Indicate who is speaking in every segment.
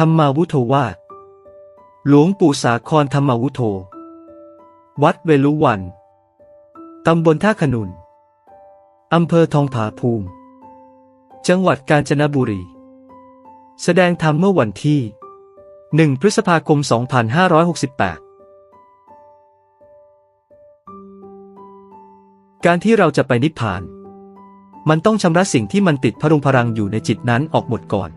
Speaker 1: ธรรมาวุโธวาหลวงปู่สาครธรรมาวุโธ วัดเวลุวัน ตำบลท่าขนุน อำเภอทองผาภูมิ จังหวัดกาญจนบุรี แสดงธรรมเมื่อวันที่ 1 พฤษภาคม 2568การที่เราจะไปนิพพาน มันต้องชำระสิ่งที่มันติดพรุงพรังอยู่ในจิตนั้นออกหมดก่อน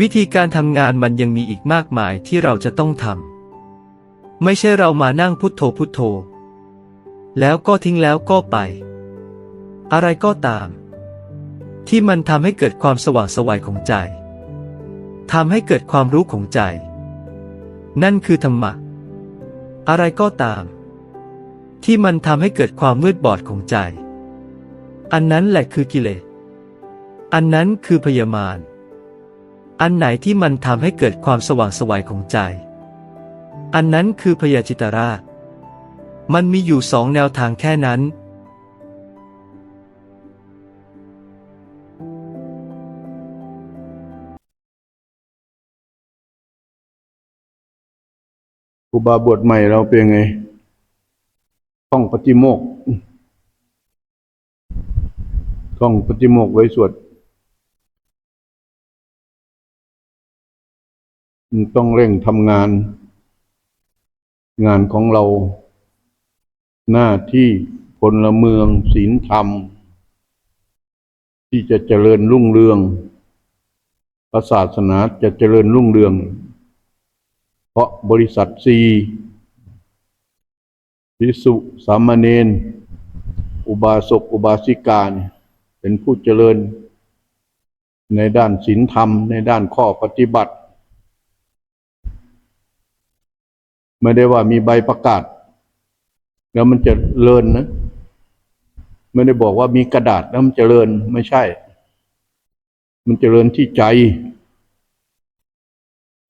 Speaker 1: วิธีการทำงานมันยังมีอีกมากมายที่เราจะต้องทำ ไม่ใช่เรามานั่งพุทโธพุทโธ แล้วก็ทิ้งแล้วก็ไป อะไรก็ตาม ที่มันทำให้เกิดความสว่างสวัยของใจทำให้เกิดความรู้ของใจ นั่นคือธรรมะ อะไรก็ตาม ที่มันทำให้เกิดความมืดบอดของใจ อันนั้นแหละคือกิเลส อันนั้นคือพยามาร อันไหนที่มันทำให้เกิดความสว่างสวัยของใจ อันนั้นคือพยาจิตราช มันมีอยู่สองแนวทางแค่นั้น
Speaker 2: ครูบาบวชใหม่เราเป็นไง ต้องปฏิโมกข์ต้องปฏิโมกไว้สวด ต้องเร่งทำงาน งานของเรา หน้าที่พลเมืองศีลธรรม ที่จะเจริญรุ่งเรืองพระศาสนาจะเจริญรุ่งเรือง เพราะบริษัทซีพิสุสามเณรอุบาสกอุบาสิกาเป็นผู้เจริญในด้านศีลธรรม ในด้านข้อปฏิบัติ ไม่ได้ว่ามีใบประกาศ แล้วมันจะเลินนะ ไม่ได้บอกว่ามีกระดาษแล้วมันจะเจริญไม่ใช่ มันจเจริญที่ใจ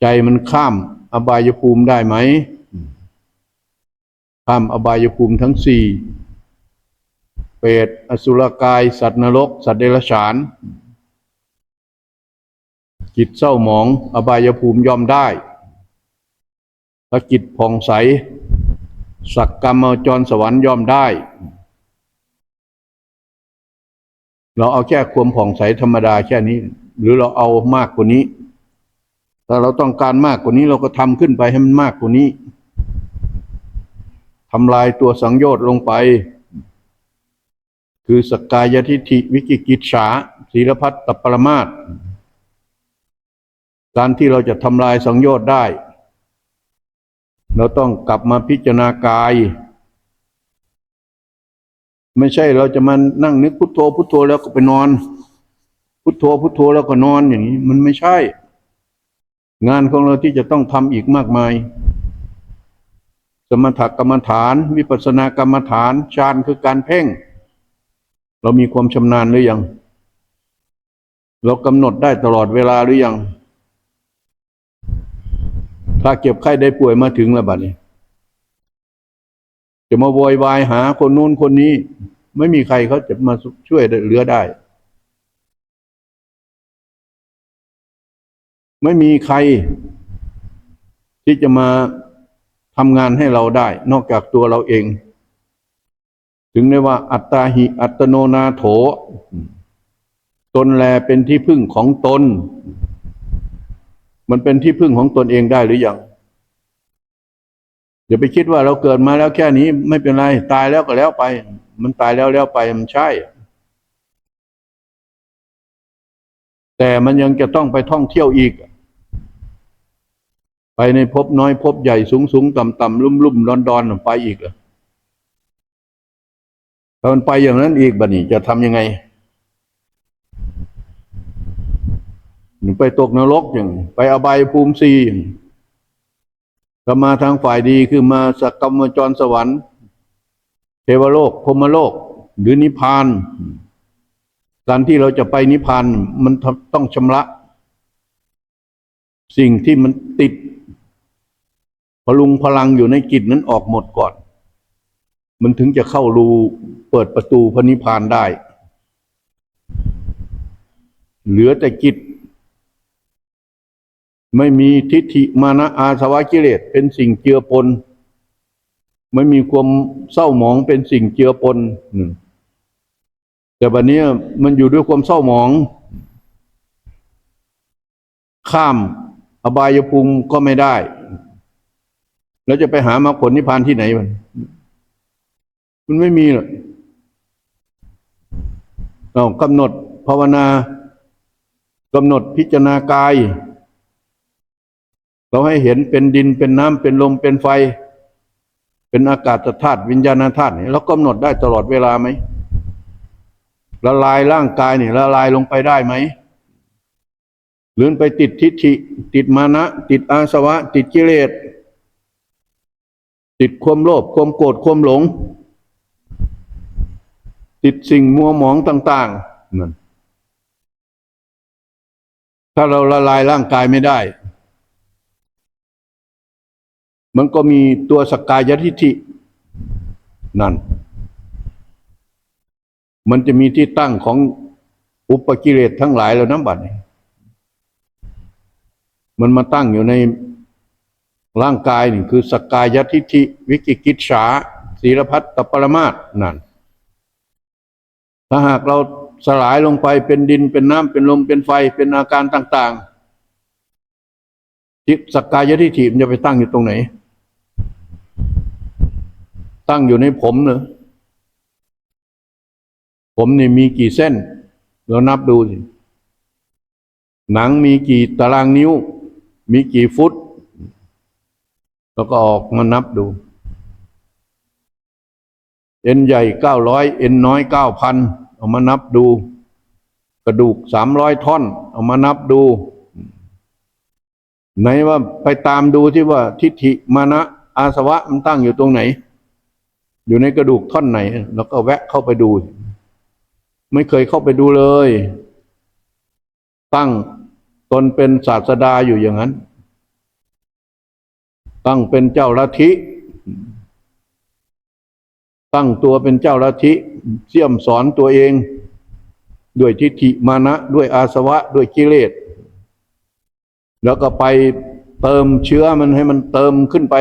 Speaker 2: ใจมันข้ามอบายภูมิได้ไหมข้ามอบายภูมิทั้งสี่เปรตอสุรกาย สัตว์นรก สัตว์เดรัจฉาน จิตเศร้าหมอง อบายภูมิยอมได้ ถ้าจิตผ่องใส สักกรรมจรสวรรค์ย่อมได้ เราเอาแค่ความผ่องใสธรรมดาแค่นี้ หรือเราเอามากกว่านี้ถ้าเราต้องการมากกว่านี้เราก็ทำขึ้นไปให้มันมากกว่านี้ทำลายตัวสังโยชน์ลงไป คือสกกายทิฏฐิวิกิกิจฉาศีลพัตตปรมาตการที่เราจะทำลายสังโยชน์ได้ เราต้องกลับมาพิจารณากาย ไม่ใช่เราจะมานั่งนึกพุทโธพุทโธแล้วก็ไปนอน พุทโธพุทโธแล้วก็นอนอย่างนี้ มันไม่ใช่ งานของเราที่จะต้องทำอีกมากมาย สมถกรรมฐาน วิปัสสนากรรมฐานฌานคือการเพ่ง เรามีความชำนาญหรือยัง เรากำหนดได้ตลอดเวลาหรือยัง ถ้าเก็บไข้ได้ป่วยมาถึงแล้วบัดนี้จะมาโวยวายหาคนนู้นคนนี้ ไม่มีใครเขาจะมาช่วยเหลือได้ ไม่มีใคร ที่จะมาทำงานให้เราได้ นอกจากตัวเราเอง ถึงได้ว่า อัตตาหิ อัตโนนาโถ ตนแลเป็นที่พึ่งของตน มันเป็นที่พึ่งของตนเองได้หรือยังอย่าไปคิดว่าเราเกิดมาแล้วแค่นี้ไม่เป็นไร ตายแล้วก็แล้วไป มันตายแล้วแล้วไปมันใช่ แต่มันยังจะต้องไปท่องเที่ยวอีก ไปในภพน้อยภพใหญ่สูงสูงต่ำต่ำลุ่มลุ่มดอนดอนไปอีกเหรอถ้ามันไปอย่างนั้นอีกบัดนี้จะทำยังไงหนู ไปตกนรกอย่างไปอบายภูมิสีอย่างถ้ามาทางฝ่ายดีคือมาสักกรรมจรสวรรค์ เทวโลกพมโลก หรือนิพพาน การที่เราจะไปนิพพานมันต้องชำระ สิ่งที่มันติด พลุงพลังอยู่ในจิตนั้นออกหมดก่อน มันถึงจะเข้ารูเปิดประตูพระนิพพานได้ เหลือแต่จิต ไม่มีทิฏฐิมานะอาสวะกิเลสเป็นสิ่งเจือปน ไม่มีความเศร้าหมองเป็นสิ่งเจือปนแต่บัดเนี้มันอยู่ด้วยความเศร้าหมอง ข้ามอบายภูมิก็ไม่ได้ แล้วจะไปหามรรคผลนิพพานที่ไหนมัน มันไม่มีหรอกเรากำหนดภาวนากำหนดพิจารณากาย เราให้เห็นเป็นดินเป็นน้ำเป็นลมเป็นไฟ เป็นอากาศธาตุวิญญาณธาตุนี่เรากำหนดได้ตลอดเวลาไหมละลายร่างกายนี่ละลายลงไปได้ไหมหรือไปติดทิฏฐิ ติดมานะ ติดอาสวะ ติดกิเลสติดความโลภความโกรธความหลง ติดสิ่งมัวหมองต่างๆนั่นถ้าเราละลายร่างกายไม่ได้ มันก็มีตัวสกายทิฐินั่น มันจะมีที่ตั้งของอุปกิเลสทั้งหลายแล้วน้ำบัดนี้มันมาตั้งอยู่ในร่างกายนี่คือสกายทิฐิวิกิกิจฉาศีรพัตตปรมาสนั่น ถ้าหากเราสลายลงไปเป็นดินเป็นน้ำเป็นลมเป็นไฟเป็นอาการต่าง ๆ ที่สกายทิฐิมันจะไปตั้งอยู่ตรงไหน ตั้งอยู่ในผมเนอะผมนี่มีกี่เส้น เรานับดูสิ หนังมีกี่ตารางนิ้ว มีกี่ฟุต แล้วก็ออกมานับดู เอ็นใหญ่เก้าร้อยเอ็นน้อยเก้าพันเอามานับดู กระดูกสามร้อยท่อน เอามานับดู ไหนว่าไปตามดูที่ว่าทิฏฐิมานะอาสวะมันตั้งอยู่ตรงไหน อยู่ในกระดูกท่อนไหน แล้วก็แวะเข้าไปดู ไม่เคยเข้าไปดูเลย ตั้งตนเป็นศาสดาอยู่อย่างนั้น ตั้งเป็นเจ้าลัทธิตั้งตัวเป็นเจ้าลัทธิเสี่ยมสอนตัวเอง ด้วยทิฏฐิมานะ ด้วยอาสวะ ด้วยกิเลส แล้วก็ไปเติมเชื้อมันให้มันเติมขึ้นไป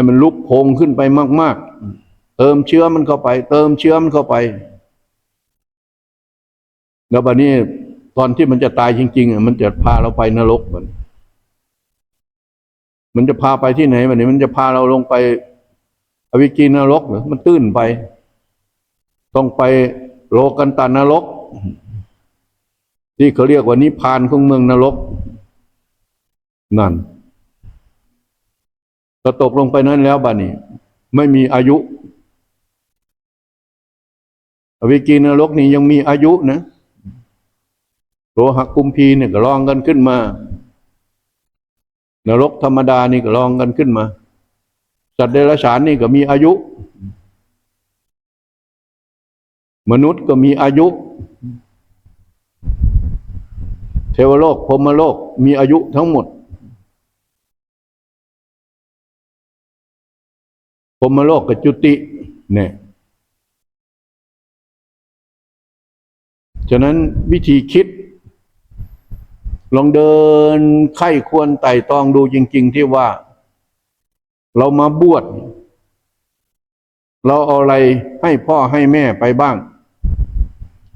Speaker 2: ให้มันลุกโพงขึ้นไปมาก ๆ เติมเชื้อมันเข้าไป เติมเชื้อมันเข้าไป แล้วบัดนี้ตอนที่มันจะตายจริงๆอะมันจะพาเราไปนรกมันมันจะพาไปที่ไหนบัดนี้ มันจะพาเราลงไป อวิกีนรกหรือมันตื้นไป ต้องไปโลกันตานรกที่เขาเรียกว่านิพานของเมืองนรก นั่น ถ้าตกลงไปนั้นแล้วบัดนี้ ไม่มีอายุอวิกีนรกนี่ยังมีอายุนะโลหะกุมพีเนี่ยก็ลองกันขึ้นมา นรกธรรมดานี่ก็ลองกันขึ้นมา สัตว์เดรัจฉานนี่ก็มีอายุ มนุษย์ก็มีอายุ เทวโลกพรมโลกมีอายุทั้งหมด พมโลกกับจุติเนี่ยฉะนั้นวิธีคิด ลองเดินไข้ควรไต่ตองดูจริง ๆ ที่ว่า เรามาบวชเราเอาอะไรให้พ่อให้แม่ไปบ้าง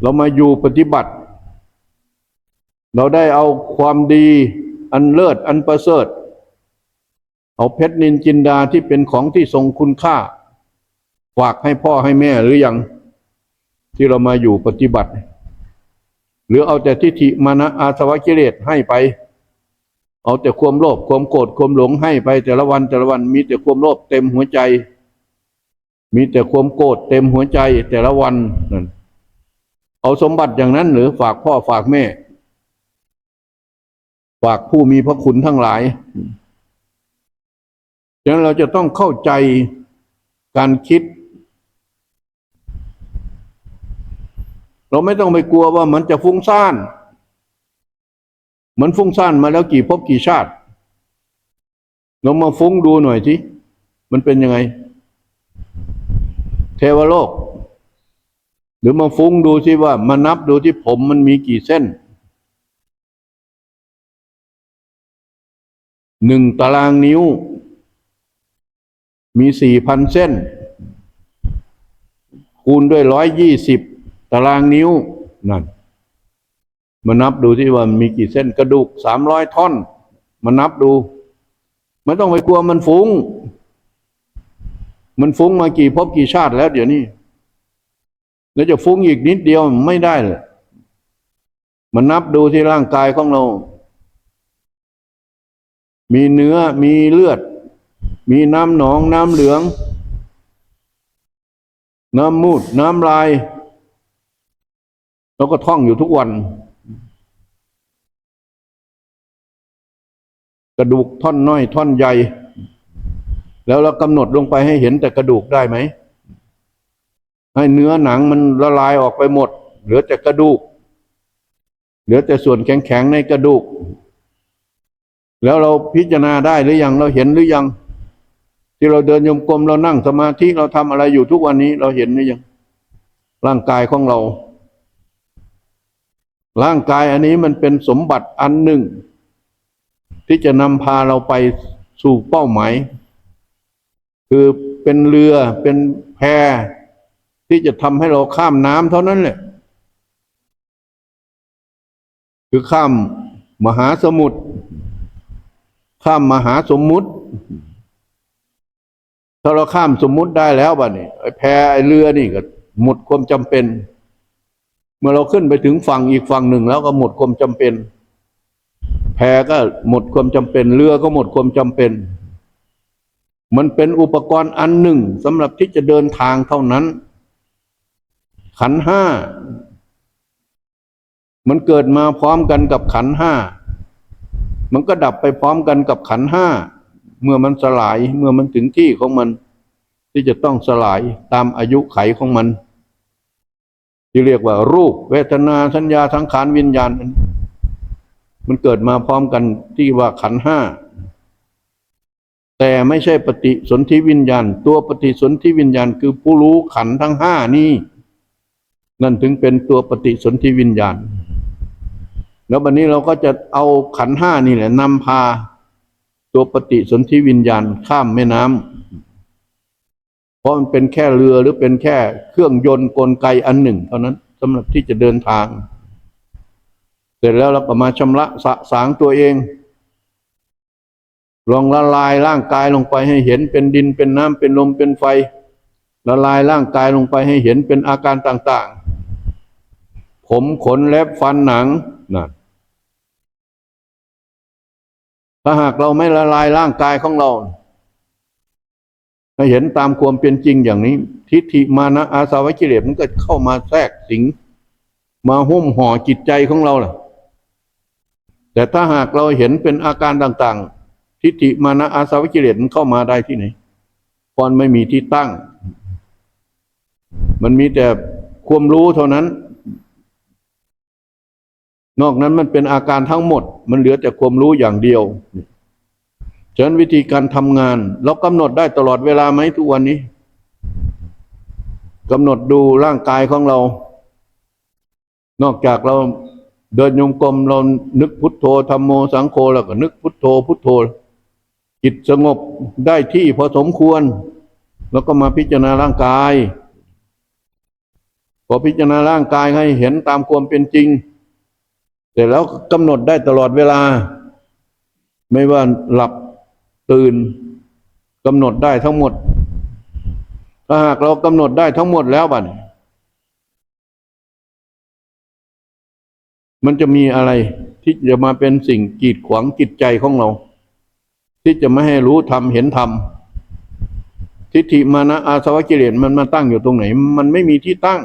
Speaker 2: เรามาอยู่ปฏิบัติ เราได้เอาความดีอันเลิศอันประเสริฐ เอาเพชรนินจินดาที่เป็นของที่ทรงคุณค่า ฝากให้พ่อให้แม่หรือยังที่เรามาอยู่ปฏิบัติ หรือเอาแต่ทิฏฐิมานะอาสวะกิเลสให้ไป เอาแต่ความโลภความโกรธความหลงให้ไป แต่ละวันแต่ละวันมีแต่ความโลภเต็มหัวใจ มีแต่ความโกรธเต็มหัวใจแต่ละวันนั่นเอาสมบัติอย่างนั้นหรือฝากพ่อฝากแม่ ฝากผู้มีพระคุณทั้งหลาย ดังนั้นเราจะต้องเข้าใจการคิด เราไม่ต้องไปกลัวว่ามันจะฟุ้งซ่าน มันฟุ้งซ่านมาแล้วกี่ภพกี่ชาติ เรามาฟุ้งดูหน่อยสิมันเป็นยังไง เทวโลก หรือมาฟุ้งดูสิว่ามานับดูที่ผมมันมีกี่เส้นหนึ่งตารางนิ้ว มีสี่พันเส้น คูณด้วยร้อยยี่สิบตารางนิ้วนั่นมานับดูที่ว่ามีกี่เส้นกระดูกสามร้อยท่อนมานับดูไม่ต้องไปกลัวมันฟุง้ง มันฟุ้งมากี่ภพกี่ชาติแล้ว เดี๋ยวนี้ แล้วจะฟุ้งอีกนิดเดียวไม่ได้เลยมันนับดูที่ร่างกายของเรา มีเนื้อมีเลือด มีน้ำหนองน้ำเหลือง น้ำมูด น้ำลายแล้วก็ท่องอยู่ทุกวัน กระดูกท่อนน้อยท่อนใหญ่ แล้วเรากำหนดลงไปให้เห็นแต่กระดูกได้ไหม ให้เนื้อหนังมันละลายออกไปหมด เหลือแต่กระดูก เหลือแต่ส่วนแข็งๆในกระดูก แล้วเราพิจารณาได้หรือยังเราเห็นหรือยัง ที่เราเดินโยมกลมเรานั่งสมาธิเราทำอะไรอยู่ทุกวันนี้เราเห็นหรือยัง ร่างกายของเรา ร่างกายอันนี้มันเป็นสมบัติอันหนึ่ง ที่จะนำพาเราไปสู่เป้าหมาย คือเป็นเรือเป็นแพที่จะทำให้เราข้ามน้ำเท่านั้นแหละ คือข้ามมหาสมุทรข้ามมหาสมมุติ ถ้าเราข้ามสมมุติได้แล้วบ้านี่ไอ้แพไอ้เรือนี่ก็หมดความจำเป็น เมื่อเราขึ้นไปถึงฝั่งอีกฝั่งหนึ่งแล้วก็หมดความจำเป็น แพก็หมดความจำเป็น เรือก็หมดความจำเป็น มันเป็นอุปกรณ์อันหนึ่งสำหรับที่จะเดินทางเท่านั้น ขันห้ามันเกิดมาพร้อมกันกับขันห้า มันก็ดับไปพร้อมกันกับขันห้า เมื่อมันสลายเมื่อมันถึงที่ของมัน ที่จะต้องสลายตามอายุไขของมัน ที่เรียกว่า รูป เวทนาสัญญาสังขารวิญญาณ มันเกิดมาพร้อมกันที่ว่าขันห้าแต่ไม่ใช่ปฏิสนธิวิญญาณ ตัวปฏิสนธิวิญญาณ คือผู้รู้ขันทั้งห้านี้นั่นถึงเป็นตัวปฏิสนธิวิญญาณ แล้ววันนี้เราก็จะเอาขันห้านี่แหละนำพา ตัวปฏิสนธิวิญญาณข้ามแม่น้ำเพราะมันเป็นแค่เรือหรือเป็นแค่เครื่องยนต์กลไกอันหนึ่ง เท่านั้นสำหรับที่จะเดินทาง เสร็จแล้วเราก็มาชำระสะสางตัวเองลองละลายร่างกายลงไปให้เห็นเป็นดินเป็นน้ำเป็นลมเป็นไฟ ละลายร่างกายลงไปให้เห็นเป็นอาการต่าง ๆ ผมขนเล็บฟันหนังนะ ถ้าหากเราไม่ละลายร่างกายของเราให้เห็นตามความเป็นจริงอย่างนี้ ทิฏฐิมานะอาสาวะกิเลสมันก็เข้ามาแทรกสิง มาหุ้มห่อจิตใจของเราล่ะ แต่ถ้าหากเราเห็นเป็นอาการต่างๆ ทิฏฐิมานะอาสาวะกิเลสมันเข้ามาได้ที่ไหนพรไม่มีที่ตั้ง มันมีแต่ความรู้เท่านั้น นอกนั้นมันเป็นอาการทั้งหมด มันเหลือแต่ความรู้อย่างเดียวฉะนั้นวิธีการทำงาน เรากำหนดได้ตลอดเวลาไหมทุกวันนี้กำหนดดูร่างกายของเรา นอกจากเราเดินโยงกลมเรานึกพุทโธธรรมโมสังโฆแล้วก็นึกพุทโธ พุทโธ จิตสงบได้ที่พอสมควร แล้วก็มาพิจารณาร่างกาย พอพิจารณาร่างกายให้เห็นตามความเป็นจริง เสร็จแล้วกำหนดได้ตลอดเวลา ไม่ว่าหลับตื่นกำหนดได้ทั้งหมด ถ้าหากเรากำหนดได้ทั้งหมดแล้วบัดมันจะมีอะไรที่จะมาเป็นสิ่งกีดขวางจิตใจของเรา ที่จะไม่ให้รู้ธรรมเห็นธรรมทิฏฐิมานะอาสวะกิเลสมันมาตั้งอยู่ตรงไหน มันไม่มีที่ตั้ง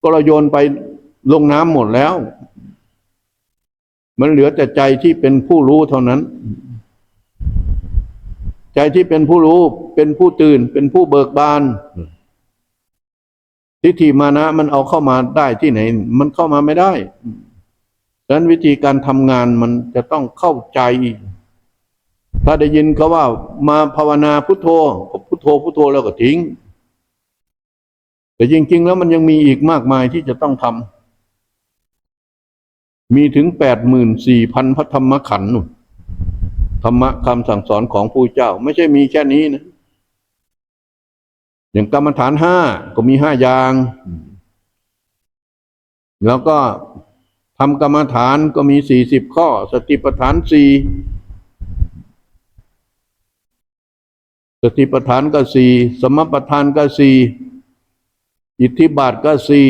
Speaker 2: ก็เราโยนไปลงน้ำหมดแล้ว มันเหลือแต่ใจที่เป็นผู้รู้เท่านั้น ใจที่เป็นผู้รู้เป็นผู้ตื่น เป็นผู้เบิกบานทิฏฐิมานะมันเอาเข้ามาได้ที่ไหน มันเข้ามาไม่ได้ดังนั้นวิธีการทำงานมันจะต้องเข้าใจ ถ้าได้ยินเขาว่ามาภาวนาพุทโธก็พุทโธพุทโธแล้วก็ทิ้ง แต่จริง ๆ แล้วมันยังมีอีกมากมายที่จะต้องทำ มีถึงแปดหมื่นสี่พันพระธรรมขันธ์นู่นธรรมะคำสั่งสอนของผู้เจ้า ไม่ใช่มีแค่นี้นะ อย่างกรรมฐานห้าก็มีห้าอย่าง แล้วก็ทำกรรมฐานก็มีสี่สิบข้อ สติปัฏฐานสี่สติปัฏฐานก็สี่สมปัฏฐานก็สี่อิทธิบาทก็สี่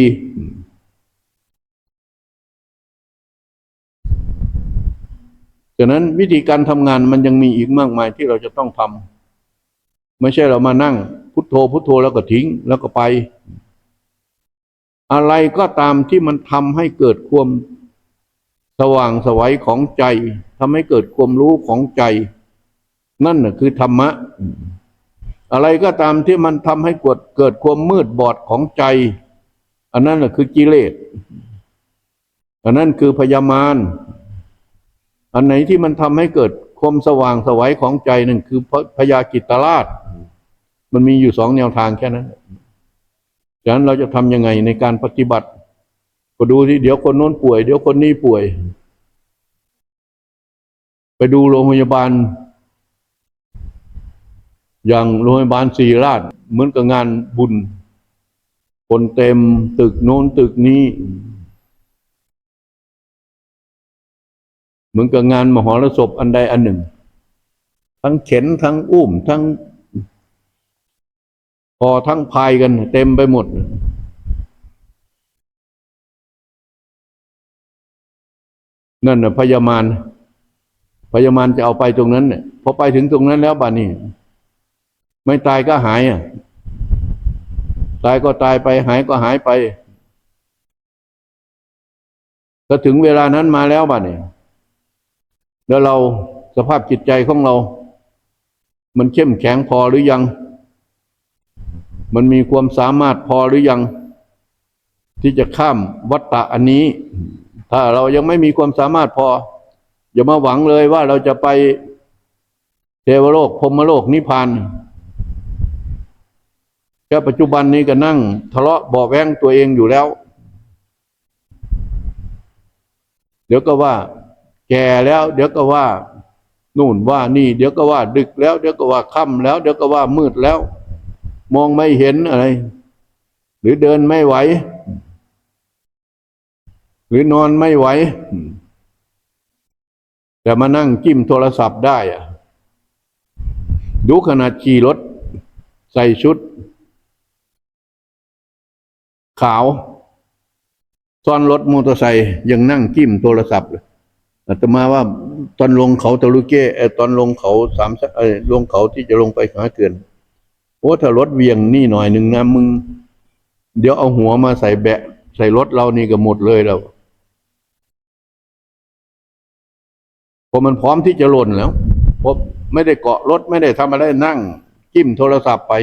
Speaker 2: ฉะนั้นวิธีการทำงานมันยังมีอีกมากมายที่เราจะต้องทำไม่ใช่เรามานั่ง พุทโธพุทโธแล้วก็ทิ้งแล้วก็ไป อะไรก็ตามที่มันทำให้เกิดความสว่างสวัยของใจทำให้เกิดความรู้ของใจ นั่นน่ะคือธรรมะ อะไรก็ตามที่มันทำให้เกิดเกิดความมืดบอดของใจ อันนั้นน่ะคือกิเลสอันนั้นคือพยามาร อันไหนที่มันทำให้เกิดความสว่างสวัยของใจหนั่นคือพยากิตราช มันมีอยู่สองแนวทางแค่นั้นฉะนั้นเราจะทำยังไงในการปฏิบัติ ก็ดูที่เดี๋ยวคนโน้นป่วย เดี๋ยวคนนี้ป่วย ไปดูโรงพยาบาล อย่างโรงพยาบาลศรีราชเหมือนกับงานบุญ คนเต็มตึกโน้นตึกนี้ เหมือนกับงานมหรสพอันใดอันหนึ่ง ทั้งเข็นทั้งอุ้มทั้งพอทั้งพายกันเต็มไปหมด นั่นน่ะพยามารพยามารจะเอาไปตรงนั้นเนี่ยพอไปถึงตรงนั้นแล้วบ้านี้ ไม่ตายก็หายอะตายก็ตายไปหายก็หายไป ก็ถึงเวลานั้นมาแล้วบ้านี้ แล้วเราสภาพจิตใจของเรา มันเข้มแข็งพอหรือยัง มันมีความสามารถพอหรือยัง ที่จะข้ามวัฏฏะอันนี้ ถ้าเรายังไม่มีความสามารถพอ อย่ามาหวังเลยว่าเราจะไปเทวโลกพรมโลกนิพพานแค่ปัจจุบันนี้ก็นั่ง ทะเลาะบาะแว้งตัวเองอยู่แล้ว เดี๋ยวก็ว่า แก่แล้ว เดี๋ยวก็ว่านู่นว่านี่ เดี๋ยวก็ว่าดึกแล้ว เดี๋ยวก็ว่าค่ำแล้ว เดี๋ยวก็ว่ามืดแล้ว มองไม่เห็นอะไร หรือเดินไม่ไหว หรือนอนไม่ไหวแต่มานั่งจิ้มโทรศัพท์ได้อะดูขนาดขี่รถ ใส่ชุด ขาวซ้อนรถมอเตอร์ไซค์ยังนั่งจิ้มโทรศัพท์เลย อาตมาว่าตอนลงเขาตะลุเกเออตอนลงเขาสามเออลงเขาที่จะลงไปหาเกินโอ้ถ้ารถเวียงนี่หน่อยหนึ่งนะมึง เดี๋ยวเอาหัวมาใส่แบะ ใส่รถเรานี่ก็หมดเลยแล้วพอมันพร้อมที่จะหล่นแล้วพอไม่ได้เกาะรถไม่ได้ทำอะไรนั่ง จิ้มโทรศัพท์ไป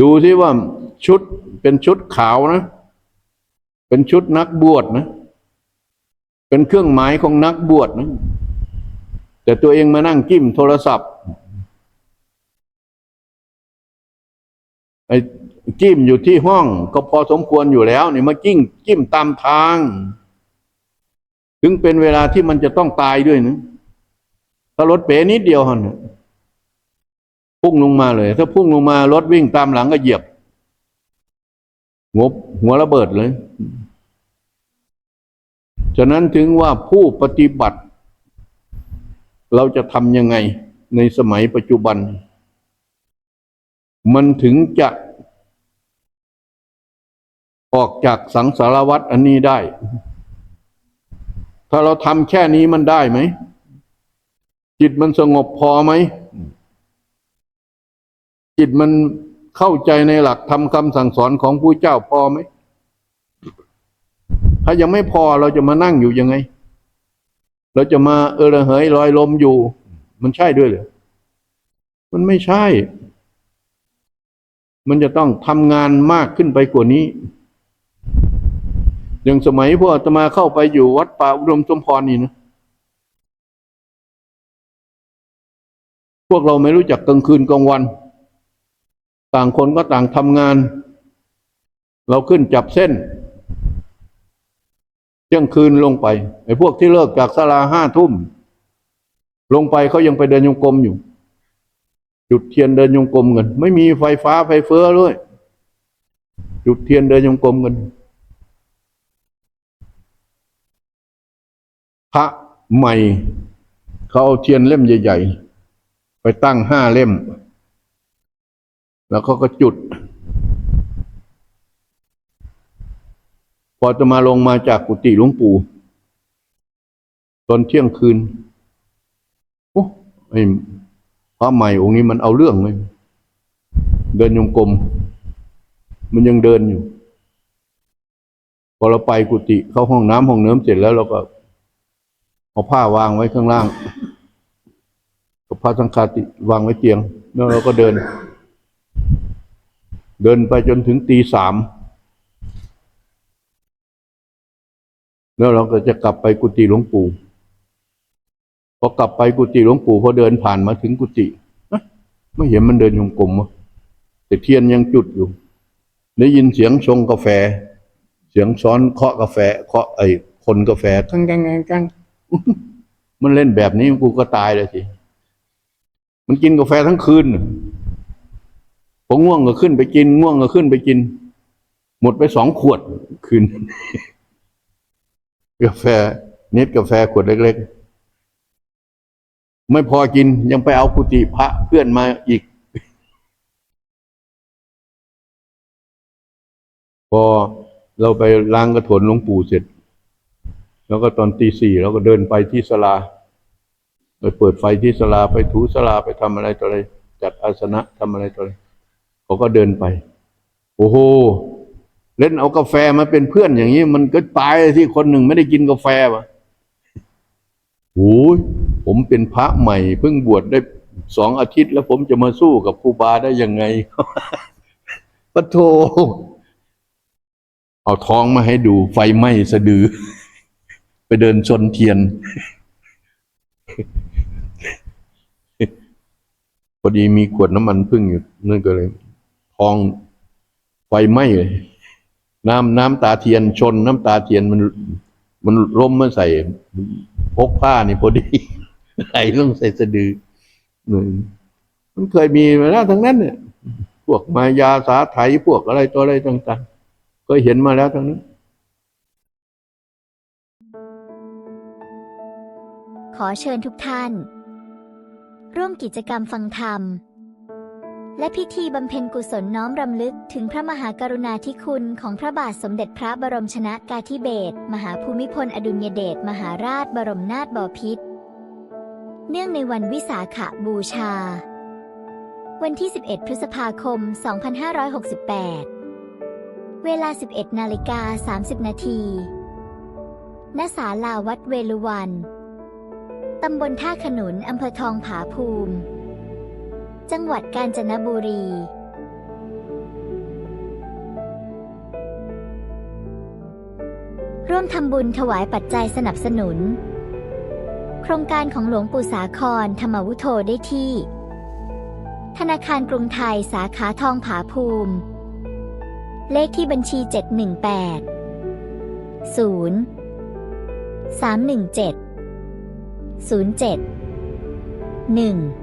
Speaker 2: ดูสิว่าชุดเป็นชุดขาวนะ เป็นชุดนักบวชนะ เป็นเครื่องหมายของนักบวชนะแต่ตัวเองมานั่งจิ้มโทรศัพท์ไอ้จิ้มอยู่ที่ห้องก็พอสมควรอยู่แล้วนี่มาจิ้มจิ้มตามทาง ถึงเป็นเวลาที่มันจะต้องตายด้วยนะถ้ารถเป๋นิดเดียวหันน่ะพุ่งลงมาเลย ถ้าพุ่งลงมารถวิ่งตามหลังก็เหยียบ งบหัวระเบิดเลย ฉะนั้นถึงว่าผู้ปฏิบัติ เราจะทำยังไงในสมัยปัจจุบัน มันถึงจะออกจากสังสารวัฏอันนี้ได้ ถ้าเราทำแค่นี้มันได้ไหม จิตมันสงบพอไหม จิตมันเข้าใจในหลักธรรมคำสั่งสอนของผู้เจ้าพอไหม ถ้ายังไม่พอเราจะมานั่งอยู่ยังไง เราจะมาเออระเหยลอยลมอยู่ มันใช่ด้วยเหรอมันไม่ใช่ มันจะต้องทำงานมากขึ้นไปกว่านี้ อย่างสมัยพวกอาตมาเข้าไปอยู่วัดป่าอุดมสมพรนี่นะพวกเราไม่รู้จักกลางคืนกลางวัน ต่างคนก็ต่างทำงาน เราขึ้นจับเส้น เที่ยงคืนลงไปไอ้พวกที่เลิกจากสลาห้าทุ่ม ลงไปเขายังไปเดินยงกรมอยู่ จุดเทียนเดินยงกรมกัน ไม่มีไฟฟ้าไฟเฟ้อด้วย จุดเทียนเดินยงกรมกันพระใหม่เขาเอาเทียนเล่มใหญ่ ๆ ไปตั้งห้าเล่ม แล้วเขาก็จุด พอจะมาลงมาจากกุฏิหลวงปู่ ตอนเที่ยงคืนโอ้ไอ้พระใหม่องค์นี้มันเอาเรื่องไหมเดินยงกรมมันยังเดินอยู่ พอเราไปกุฏิเข้าห้องน้ำห้องเนิ้มเสร็จแล้วเราก็ เอาผ้าวางไว้ข้างล่างกับผ้าสังฆาติวางไว้เตียง แล้วเราก็เดิน เดินไปจนถึงตีสาม แล้วเราก็จะกลับไปกุฏิหลวงปู่พอกลับไปกุฏิหลวงปู่พอเดินผ่านมาถึงกุฏิเอ๊ะไม่เห็นมันเดินยงกลมวะแต่เทียนยังจุดอยู่ ได้ยินเสียงชงกาแฟ เสียงซ้อนเคาะกาแฟเคาะไอ้คนกาแฟกังกังกังกังมันเล่นแบบนี้กูก็ตายเลยสิมันกินกาแฟทั้งคืนน่ะพอง่วงก็ขึ้นไปกิน ง่วงก็ขึ้นไปกิน หมดไปสองขวดคืน กาแฟเน็ตกาแฟขวดเล็ก ๆ ไม่พอกินยังไปเอากุฏิพระเพื่อนมาอีก พอเราไปล้างกระถนหลวงปู่เสร็จ แล้วก็ตอนตีสี่เราก็เดินไปที่ศาลาไปเปิดไฟที่ศาลาไปถูศาลาไปทำอะไรต่ออะไรจัดอาสนะทำอะไรต่ออะไรเขาก็เดินไป โอ้โห เล่นเอากาแฟมาเป็นเพื่อนอย่างนี้ มันก็ตายที่คนหนึ่งไม่ได้กินกาแฟวะโอ้ยผมเป็นพระใหม่ เพิ่งบวชได้สองอาทิตย์ แล้วผมจะมาสู้กับครูบาได้ยังไงปะโทเอาท้องมาให้ดู ไฟไหม้สะดือ ไปเดินชนเทียนพอดีมีขวดน้ำมันพึ่งอยู่นั่นก็เลย ท้องไฟไหม้เลย น้ำน้ำตาเทียนชน น้ำตาเทียนมันมันร่มมาใส่พกผ้านี่พอดีไหลลงใส่สะดือมมันเคยมีมาแล้วทั้งนั้นเนี่ยพวกมายาสาไถพวกอะไรตัวอะไรต่างๆก็เห็นมาแล้วทั้งนั้น
Speaker 3: ขอเชิญทุกท่าน ร่วมกิจกรรมฟังธรรม และพิธีบำเพ็ญกุศลน้อมรำลึกถึงพระมหากรุณาธิคุณของพระบาทสมเด็จพระบรมชนากาธิเบศรมหาภูมิพลอดุลยเดชมหาราชบรมนาถบพิตรเนื่องในวันวิสาขบูชา วันที่ 11 พฤษภาคม 2568 เวลา 11 นาฬิกา 30 นาทีณศาลาวัดเวลุวัน ตำบลท่าขนุน อำเภอทองผาภูมิ จังหวัดกาญจนบุรี ร่วมทำบุญถวายปัจจัยสนับสนุน โครงการของหลวงปู่สาครธรรมวุโธได้ที่ ธนาคารกรุงไทยสาขาทองผาภูมิ เลขที่บัญชี 718 0 317 07 1